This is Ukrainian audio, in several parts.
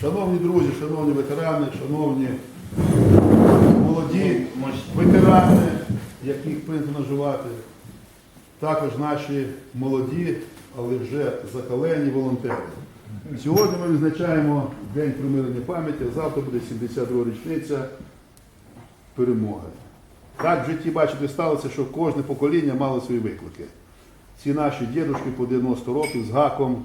Шановні друзі, шановні ветерани, шановні молоді ветерани, яких прийнято називати, також наші молоді, але вже закалені волонтери. Сьогодні ми відзначаємо День примирення пам'яті, завтра буде 72 річниця перемоги. Так в житті, бачите, сталося, що кожне покоління мало свої виклики. Ці наші дідушки по 90 років з гаком,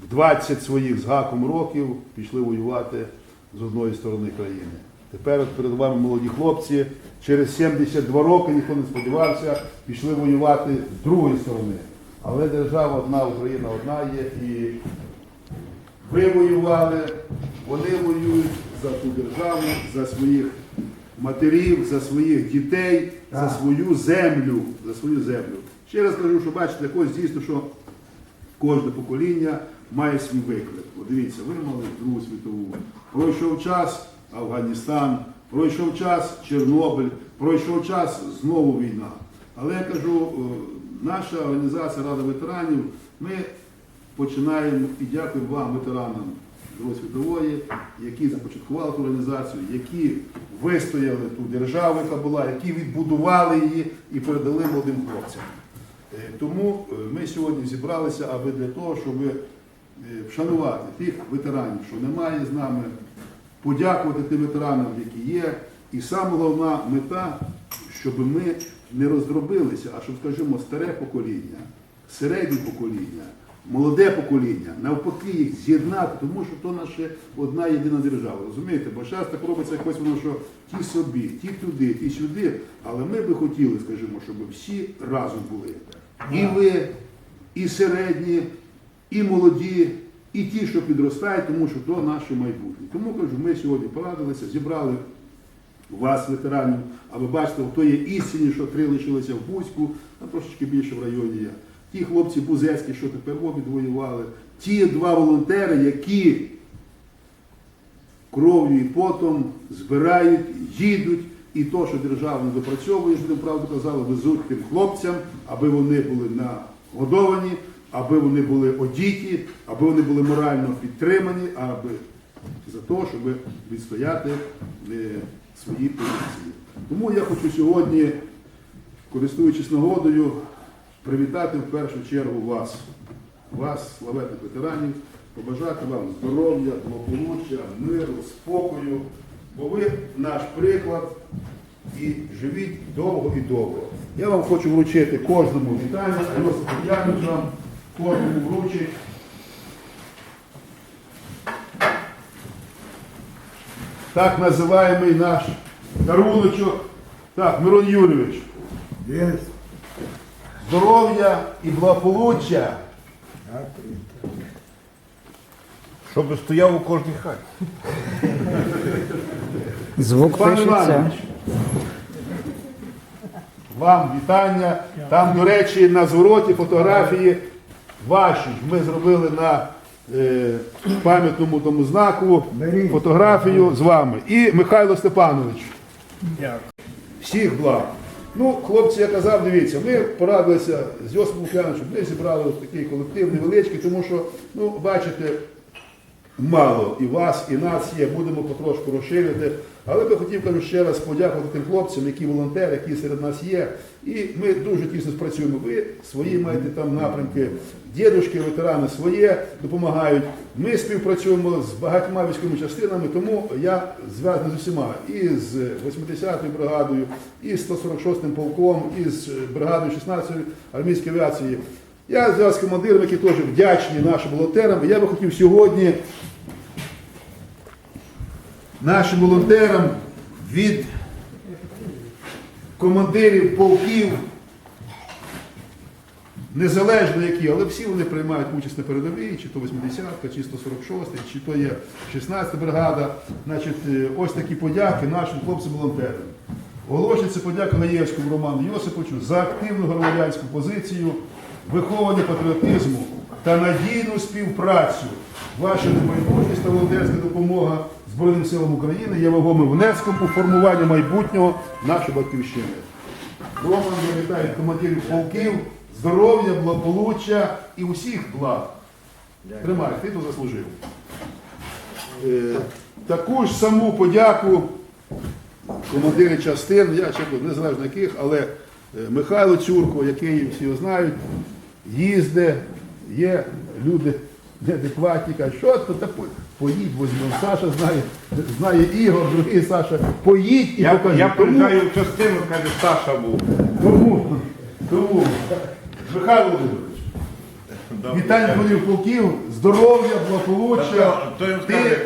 в 20 своїх з гаком років пішли воювати з одної сторони країни. Тепер от перед вами молоді хлопці, через 72 роки, ніхто не сподівався, пішли воювати з другої сторони. Але держава одна, Україна одна є і ви воювали, вони воюють за ту державу, за своїх матерів, за своїх дітей, за свою землю. За свою землю. Ще раз кажу, що бачите, якось дійсно, що кожне покоління має свій виклик. Дивіться, ви Другу світову. Пройшов час Афганістан, пройшов час Чорнобиль, пройшов час знову війна. Але я кажу, е, наша організація Рада ветеранів, ми починаємо і дякуємо вам, ветеранам Другої світової, які започаткували ту організацію, які вистояли ту державу, яка була, які відбудували її і передали молодим хлопцям. Е, Тому е, ми сьогодні зібралися, аби для того, щоб вшанувати тих ветеранів, що немає з нами, подякувати тим ветеранам, які є. І саме головна мета, щоб ми не роздробилися, а щоб, скажімо, старе покоління, середнє покоління, молоде покоління, навпаки, їх з'єднати, тому що то наша одна єдина держава. Розумієте? Бо зараз так робиться якось воно, що ті собі, ті туди, ті сюди. Але ми би хотіли, скажімо, щоб всі разом були. І ви, і середні, і молоді, і ті, що підростають, тому що то наше майбутнє. Тому кажу, ми сьогодні порадилися, зібрали вас, ветеранів, а ви бачите, хто є істинні, що три лишилися в Бузьку, а трошечки більше в районі є. Ті хлопці бузецькі, що тепер в обід воювали, ті два волонтери, які кров'ю і потом збирають, їдуть, і то, що держава не допрацьовує, що правду казали, везуть тим хлопцям, аби вони були нагодовані, аби вони були одіті, аби вони були морально підтримані, аби за те, щоб відстояти е, свої позиції. Тому я хочу сьогодні, користуючись нагодою, привітати в першу чергу вас, вас, славетних ветеранів, побажати вам здоров'я, благополуччя, миру, спокою, бо ви наш приклад і живіть довго і довго. Я вам хочу вручити кожному вітання, Йосип Яковлевич вам кожному вручить. Так називаємий наш даруночок. Так, Мирон Юрійович, Є. здоров'я і благополуччя. Щоб стояв у кожній хаті. Звук Пан пишеться. Іванович, вам вітання. Там, до речі, на звороті фотографії ваші. Ми зробили на е, пам'ятному тому знаку фотографію з вами. І Михайло Степанович. Дякую. Всіх благ. Ну, хлопці, я казав, дивіться, ми порадилися з Йосипом Лук'яновичем, ми зібрали такий колектив невеличкий, тому що, ну, бачите, мало і вас, і нас є, будемо потрошку розширити. Але би хотів кажу ще раз подякувати тим хлопцям, які волонтери, які серед нас є. І ми дуже тісно спрацюємо. Ви свої маєте там напрямки. Дідушки, ветерани своє допомагають. Ми співпрацюємо з багатьма військовими частинами, тому я зв'язаний з усіма і з 80-ю бригадою, і з 146-м полком, і з бригадою 16-ї армійської авіації. Я зв'язаний з командирами, які теж вдячні нашим волонтерам. Я би хотів сьогодні нашим волонтерам від командирів полків, незалежно які, але всі вони приймають участь на передовій, чи то 80-ка, чи 146, чи то є 16-та бригада. Значить, е, ось такі подяки нашим хлопцям-волонтерам. Оголошується подяка Гаєвському Роману Йосиповичу за активну громадянську позицію, виховання патріотизму та надійну співпрацю. Ваша небайдужність та волонтерська допомога Збройним силам України є вагомим внеском у формування майбутнього нашої батьківщини. Роман вітає командирів полків, здоров'я, благополуччя і усіх благ. Тримай, ти то заслужив. Е, Таку ж саму подяку командири частин, я ще незалежно яких, але Михайло Цюрко, який всі його знають, їздить, є люди неадекватні, кажуть, що то таке? поїдь, возьмемо. Саша знає, знає Ігор, другий Саша, поїдь і Я, покажи. я приїжджаю в частину, каже, Саша був. тому, тому, Михайло Володимирович, вітання голів полків, здоров'я, благополуччя. То, їм скаже,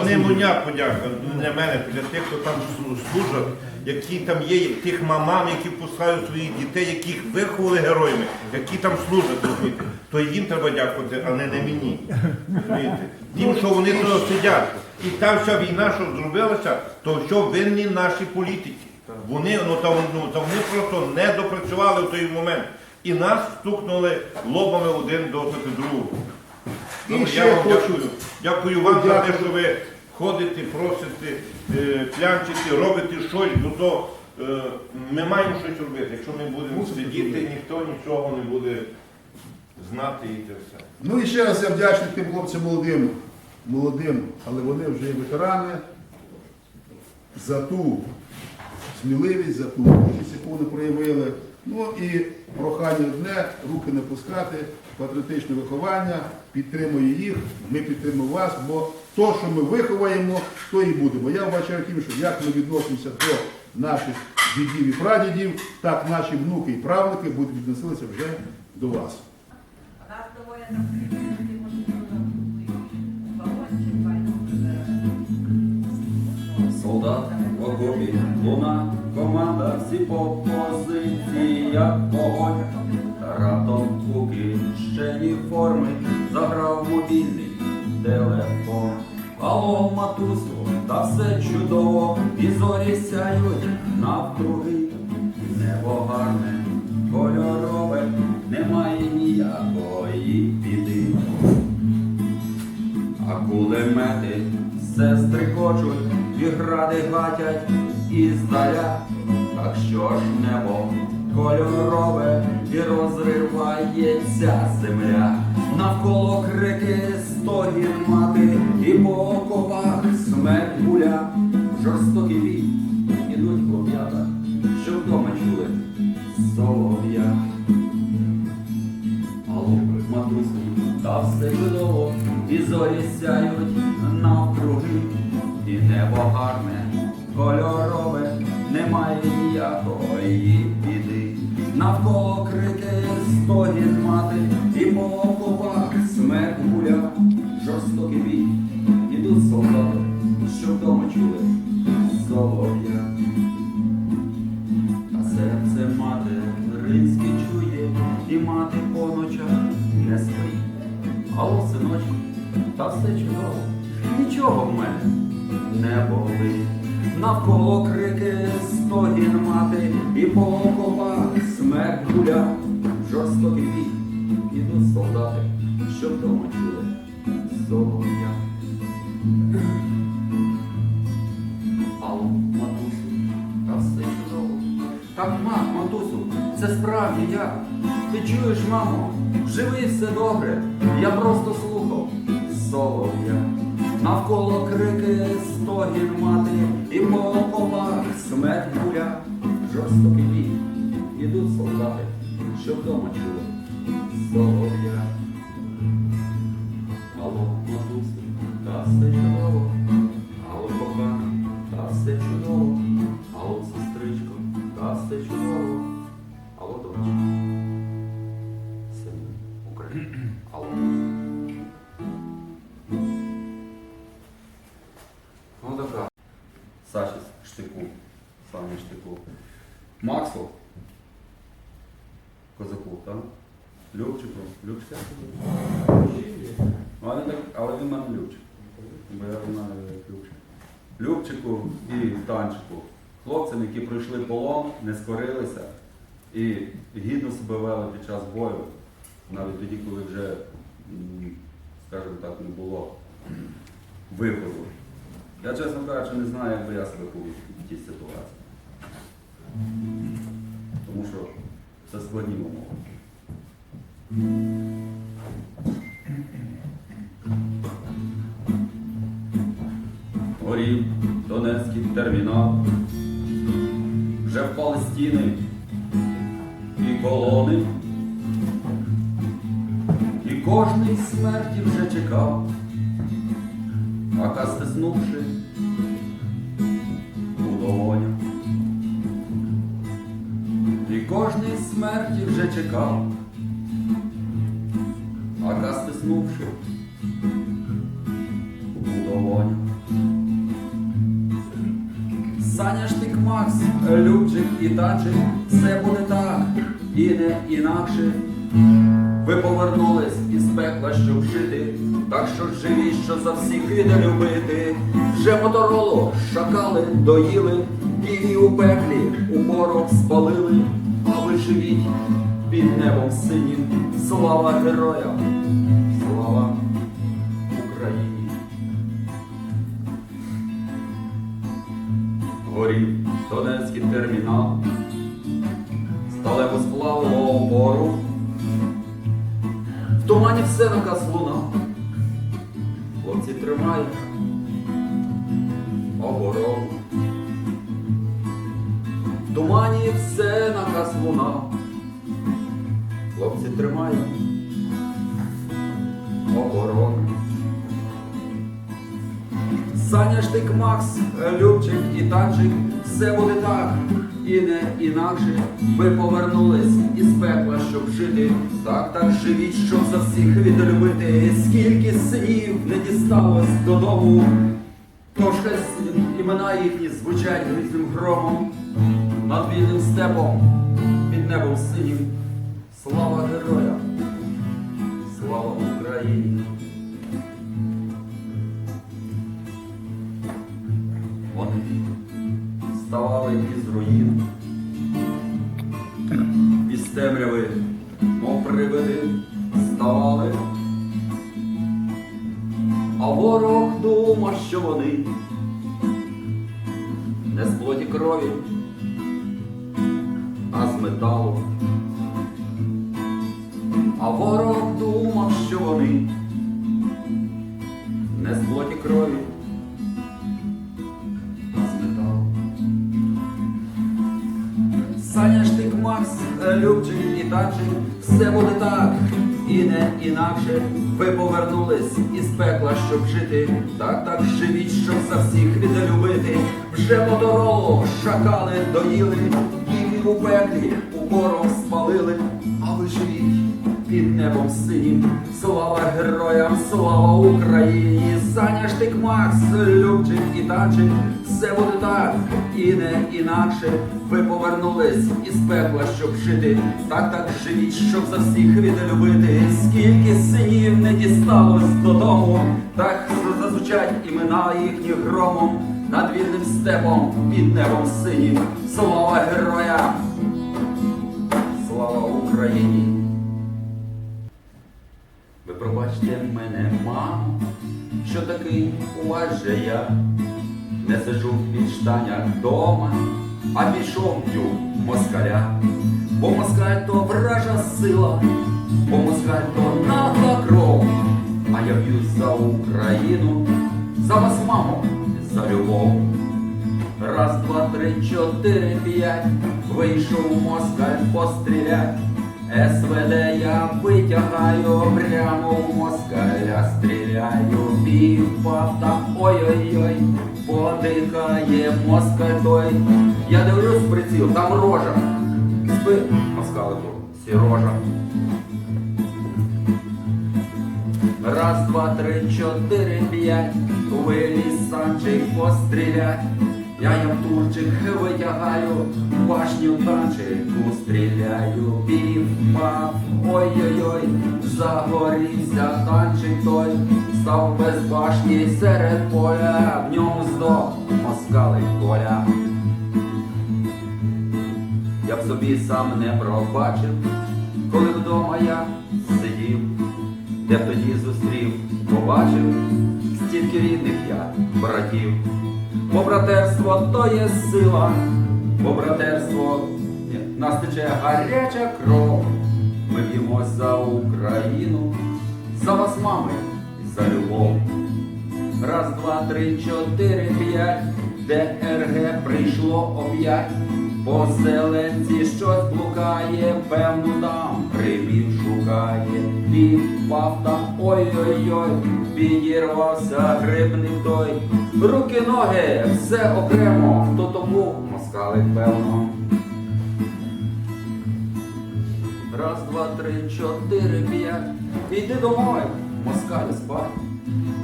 то не моя подяка, для мене, для тих, хто там слу- служать, які там є, тих мамам, які пускають своїх дітей, яких виховали героями, які там служать, розумієте, то їм треба дякувати, а не, не мені. Розумієте? Тим, що вони тут сидять. І та вся війна, що зробилася, то що винні наші політики. Вони, ну, та, ну, та вони просто не допрацювали в той момент. І нас стукнули лобами один до другого. І ще я вам хочу дякую. Дякую вам за те, що ви ходите, просите, е, клянчите, робите щось, бо то е, ми маємо щось робити. Якщо ми будемо сидіти, ніхто нічого не буде знати і це все. Ну і ще раз я вдячний тим хлопцям молодим, молодим, але вони вже є ветерани за ту сміливість, за ту мужність, яку вони проявили. Ну і прохання одне, руки не пускати, патріотичне виховання, підтримую їх, ми підтримуємо вас, бо то, що ми виховаємо, то і будемо. Я вбачаю тим, що як ми відносимося до наших дідів і прадідів, так наші внуки і правнуки будуть відносилися вже до вас. Солдат в окопі, луна, команда, всі по позиціях вогонь. Та раптом у кишені форми заграв мобільний телефон. Алло, матусю, та все чудово, і зорі сяють навкруги. Небо гарне, кольорове, немає ніякої біди. А кулемети сестри хочуть, і гради гатять іздаля. Так що ж небо кольорове і розривається земля. Навколо крики стогін мати, і по окопах смерть гуля. Жорстокий бій ідуть хлоп'ята, що вдома чули солов'я. Алло, матусю, та все чудово, і зорі сяють стогін мати, і по окопах смерть гуля, жорстокий бій, ідуть солдати, що вдома чули солов'я. А серце материнське чує, і мати по ночах не спить. Алло, синочку, та все чудово, нічого в мене не болить. Навколо крики стогін мати, і по окопах жорстокий бій, ідуть солдати, що вдома чули солов'я. Алло, матусю, та все чудово. Так, мам, матусю, це справді я. Ти чуєш, мамо, живий все добре. Я просто слухав солов'я. Навколо крики стогін мати, і по окопах смерть гуля. Жорстокий бій, ідуть солдати, що вдома чула солов'я. Алло, матусь, та все Козаку, так? Любчику. Любчик. Ну, але, так, але він мене Любчик. Бо я знаю Любчик. Любчику і Танчику. Хлопцям, які пройшли полон, не скорилися і гідно себе вели під час бою, навіть тоді, коли вже, скажімо так, не було виходу. Я, чесно кажучи, не знаю, як би я себе повів в тій ситуації. Тому що це складні умови. горів Донецький термінал, вже впали стіни і колони, і кожний смерті вже чекав, а стиснувши смерті вже чекав, а стиснувши у долонях. Саня Штик Макс, Любчик і Танчик, все буде так, і не інакше. Ви повернулись із пекла, щоб жити, так що живі, що за всіх іде любити. Вже моторолу шакали, доїли, і у пеклі упором спалили, живіть під небом синім. Слава героям, наказ луна, хлопці тримають оборону. Саня Штик Макс, Любчик і Танчик, все буде так, і не інакше. Ви повернулись із пекла, щоб жити. Так, так живіть, щоб за всіх відлюбити. Скільки синів не дісталось додому. Тож хай імена їхні звучать грізним громом, над вільним степом, під небом синім. Слава героям! Слава Україні! Вони ставали із руїн, із темряви, мов привиди, ставали. А ворог думав, що вони не з плоті крові, з металу. А ворог думав, що вони не з плоті крові. Спитав. Саня Штик Макс, Любчик і Танчик, все буде так, і не інакше. Ви повернулись із пекла, щоб жити. Так, так живіть, щоб за всіх відлюбити. Вже моторолу шакали, доїли, у пеклі упором спалили, а ви живіть під небом синім. Слава героям, слава Україні! Саня Штик Макс, Любчик і Танчик, все буде так, і не інакше. Ви повернулись із пекла, щоб жити. Так, так живіть, щоб за всіх відлюбити. Скільки синів не дісталось додому, так зазвучать імена їхні громом. Над вільним степом, під небом синім. Слава героям! Такий же я не сиджу в підштанях дома, а пішов б'ю москаля. Бо москаль то вража сила, бо москаль то нагла кров, а я б'юсь за Україну, за вас, мамо, за любов. Раз, два, три, чотири, п'ять, вийшов москаль пострілять. СВД я витягаю, прямо в москаля стріляю, півпав та ой-ой-ой, подихає москаль той. Я дивлюсь в приціл, там рожа. Спи, москалику, сі рожа. Раз, два, три, чотири, п'ять, виліз санчик пострілять. Я як турчик витягаю, башню танчику стріляю, пів-пав, ой-ой-ой, загорівся танчик той, став без башні серед поля, в ньому здох москалик коля. Я б собі сам не пробачив, коли вдома я сидів, б тоді зустрів, побачив стільки рідних я братів. Бо братерство то є сила, бо братерство нас тече гаряча кров. Ми б'ємось за Україну, за вас, мами, за любов. Раз, два, три, чотири, п'ять. ДРГ прийшло об'ять. Поселенці щось блукає, певно там привів шукає. Пів павта, ой-ой-ой, підірвався грибний той. Руки, ноги, все окремо, хто то був, москалик, певно. Раз, два, три, чотири, п'ять. Іди домой, москаль спать.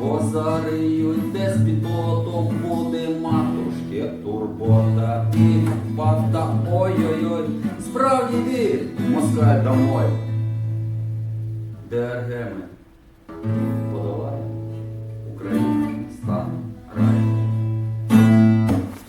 Позариють десь під плотом буде матушки турбота і пата. Ой-ой-ой, справді йди, москаль домой. Дергеми ми подолали.